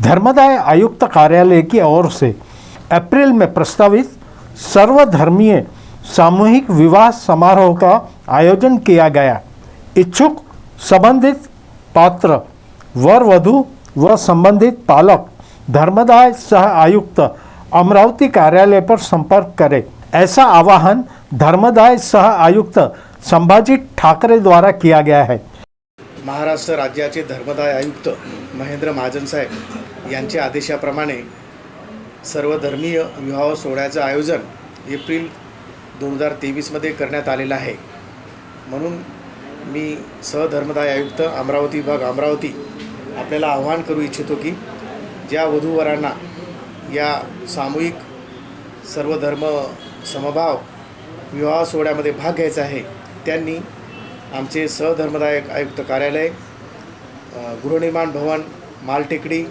धर्मदाय आयुक्त कार्यालय की ओर से अप्रैल में प्रस्तावित सर्वधर्मीय सामूहिक विवाह समारोह का आयोजन किया गया। इच्छुक संबंधित पात्र वर वधु व संबंधित पालक धर्मदाय सह आयुक्त अमरावती कार्यालय पर संपर्क करें। ऐसा आवाहन धर्मदाय सह आयुक्त संभाजी ठाकरे द्वारा किया गया है। महाराष्ट्र राज्याचे धर्मदाय आयुक्त महेंद्र महाजन साहेब यांच्या आदेशाप्रमाणे सर्वधर्मीय विवाह सोहळ्याचं आयोजन एप्रिल दोन हजार तेवीसमध्ये करण्यात आलेलं आहे. म्हणून मी सहधर्मदाय आयुक्त अमरावती विभाग अमरावती आपल्याला आव्हान करू इच्छितो की ज्या वधूवरांना या सामूहिक सर्वधर्म समभाव विवाह सोहळ्यामध्ये भाग घ्यायचा आहे त्यांनी आमचे सहधर्मदायक आयुक्त कार्यालय गृहनिर्माण भवन मालटेकडी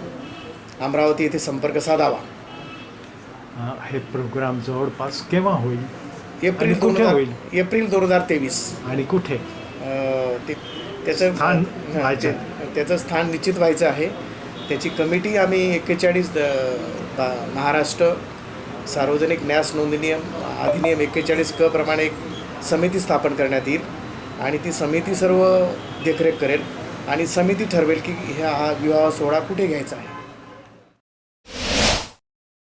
अमरावती येथे संपर्क साधावा. हे प्रोग्राम जवळपास केव्हा होईल? एप्रिल दोन हजार होईल? एप्रिल दोन हजार तेवीस. आणि कुठे? ते त्याचं त्याचं स्थान निश्चित व्हायचं आहे. त्याची कमिटी आम्ही एक्केचाळीस महाराष्ट्र सार्वजनिक न्यास नोंदणी अधिनियम एक्केचाळीस क प्रमाणे एक समिती स्थापन करण्यात येईल. आणि ती समिती सर्व देखरेख करेल. आणि समिती ठरवेल की ह्या हा विवाह सोहळा कुठे घ्यायचा आहे.